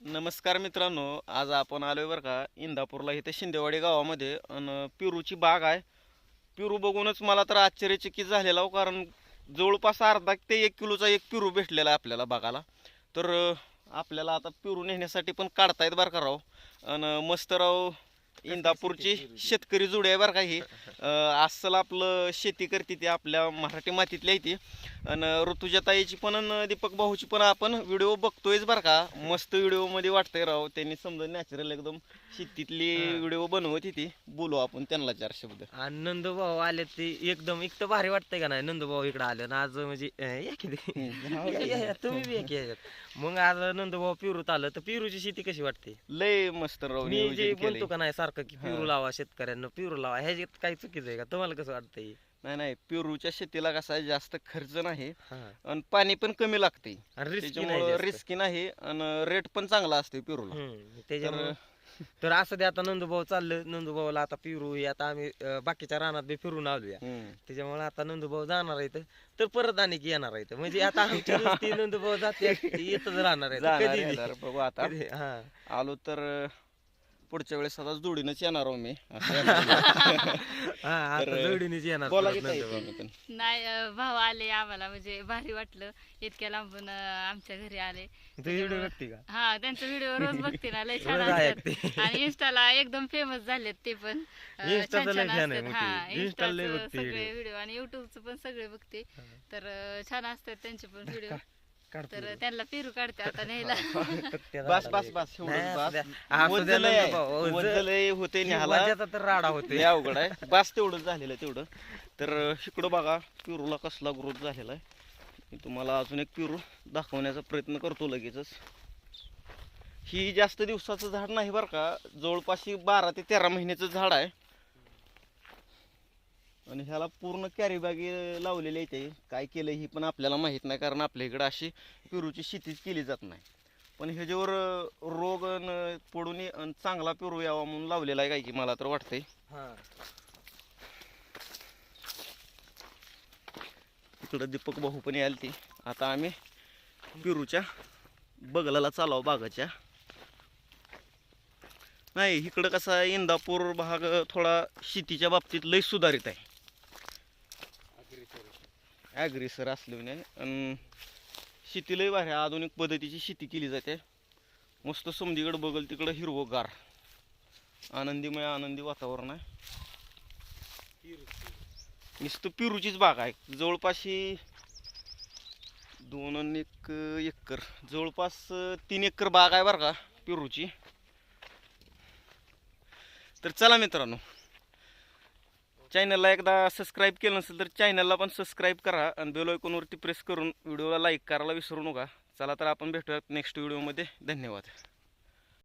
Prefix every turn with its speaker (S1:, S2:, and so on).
S1: नमस्कार मित्रांनो आज आपण आलोय बरं का इंदापूरला. इथे शिंदेवाडी गावामध्ये आणि पिरूची बाग आहे. पिरू बघूनच मला तर आश्चर्यचकित झालेला हो कारण जवळपास अर्धा ते एक किलोचा एक पिरू भेटलेला आहे आपल्याला बागाला. तर आपल्याला आता पिरू नेण्यासाठी पण काढतायत बरं का राव. आणि मस्त राव इंदापूरची शेतकरी जुडी आहे बरं का ही. अस्सल आपलं शेती करते ती आपल्या मराठी मातीतली आहे ती. आणि ऋतुजाताईची पण आणि दीपक भाऊची पण आपण व्हिडिओ बघतोयच बरं का. मस्त व्हिडिओमध्ये वाटतंय राव. त्यांनी समजा नॅचरल एकदम शेतीतली. व्हिडिओ बनवत होती बोलू आपण त्यांना चार शब्द.
S2: आणि नंदभाऊ आले ते एकदम इतकं भारी वाटतंय का नाही? नंदभाऊ इकडे आले ना आज म्हणजे अं, या की ते. तुम्ही बी या की याच्यात. मग आज नंदभाऊ पिरूत आलं. तर पिरूची शेती कशी वाटते?
S1: लय मस्त राव
S2: मी जे बोलतो. का नाही सारखं की
S1: हा.
S2: पिरू लावा शेतकऱ्यांना पिरू लावा. ह्याच्यात काही चुकीचं आहे का? तुम्हाला कसं वाटतंय?
S1: नाही नाही. पिरूच्या शेतीला कसा आहे, जास्त खर्च नाही. आणि पाणी पण कमी लागते
S2: आणि रिस्की
S1: त्याच्यामुळं
S2: नाही जास्त.
S1: रिस्की नाही आणि रेट पण चांगला असते पिरूला.
S2: हम्म, त्याच्यामुळं तर असं ते आता नंदभाऊ चाललं. नंदभाऊला आता पिरू हे आता आम्ही अं, बाकीच्या रानात बी फिरून आलोया.
S1: हम्म.
S2: त्याच्यामुळे आता नंदूभाऊ जाणार आहेत. तर परत आणि की येणार आहेत. म्हणजे आता आमची नुसती नंदूभाऊ जाते येतच राहणार आहे
S1: जाणार
S2: कधी
S1: आहे
S2: बी.
S1: जरा बघू आता.
S2: कधी- हा.
S1: आलो तर पुढच्या वेळेस आता जोडीनच येणार आहो मी.
S2: हा आता जोडीनेच येणार
S1: बोला
S2: परत
S1: की ताई
S2: नंदूभाऊ.
S1: तुम्ही पण.
S3: नाही अं, भाऊ आले आम्हाला म्हणजे भारी वाटलं. इतक्या लांबून अं, आमच्या घरी आले.
S2: तू व्हिडिओ बघते का?
S3: हा त्यांचा व्हिडिओ रोज बघते ना लय छान
S2: रोज
S3: असतात. आणि इंस्टाला एकदम फेमस झालेत ते पण. अं,
S2: Insta चं
S3: छान
S2: लय
S3: छान
S2: fan आहे
S3: असतात.
S2: मोठी.
S3: हा
S2: Insta लय
S3: इंस्टाचं
S2: बघते
S3: सगळे
S2: video.
S3: व्हिडिओ आणि युट्यूबचं पण सगळे बघते. तर अं, छान असतात त्यांचे पण व्हिडिओ तर त्यांना पेरू काढते आता न्यायला.
S1: बस होते
S2: तर राडा होते
S1: अवघड आहे. तेवढं झालेलं आहे तेवढं. तर इकडं बघा पिरूला कसला ग्रोथ झालेला आहे. मी तुम्हाला अजून एक पिरू दाखवण्याचा प्रयत्न करतो लगेचच. ही जास्त दिवसाचं झाड नाही बरं का. जवळपास ही बारा ते तेरा महिन्याचं झाड आहे. आणि ह्याला पूर्ण कॅरी बॅगी लावलेली आहे ते. काय केलं ही पण आपल्याला माहीत नाही कारण आपल्या इकडं अशी पेरूची शेतीच केली जात नाही. पण ह्याच्यावर रोग अन पडून चांगला पेरू यावा म्हणून लावलेला आहे काय की मला तर वाटतंय.
S2: हा.
S1: इकडं दीपक भाऊ पण यायला ती. आता आम्ही पेरूच्या बगलाला चालाव बागाच्या. नाही इकडं कसं इंदापूर भाग थोडा शेतीच्या बाबतीत लय सुधारित आहे. ॲग्रेसर असल्याने आणि शेती भारी आहे. आधुनिक पद्धतीची शेती केली जाते. मस्त समधीकडं बघल तिकडं हिरवगार. आनंदीमय आनंदी वातावरण आहे. नुसतं पेरूचीच बाग आहे. जवळपास ही दोन आणि एक एकर. जवळपास तीन एकर बाग आहे बरं का पेरूची. तर चला मित्रांनो. चॅनलला एकदा सबस्क्राईब केलं नसेल तर चॅनलला पण सबस्क्राईब करा आणि बेल आयकॉनवरती प्रेस करून व्हिडिओला लाईक करायला विसरू नका. चला तर आपण भेटूयात नेक्स्ट व्हिडिओमध्ये धन्यवाद.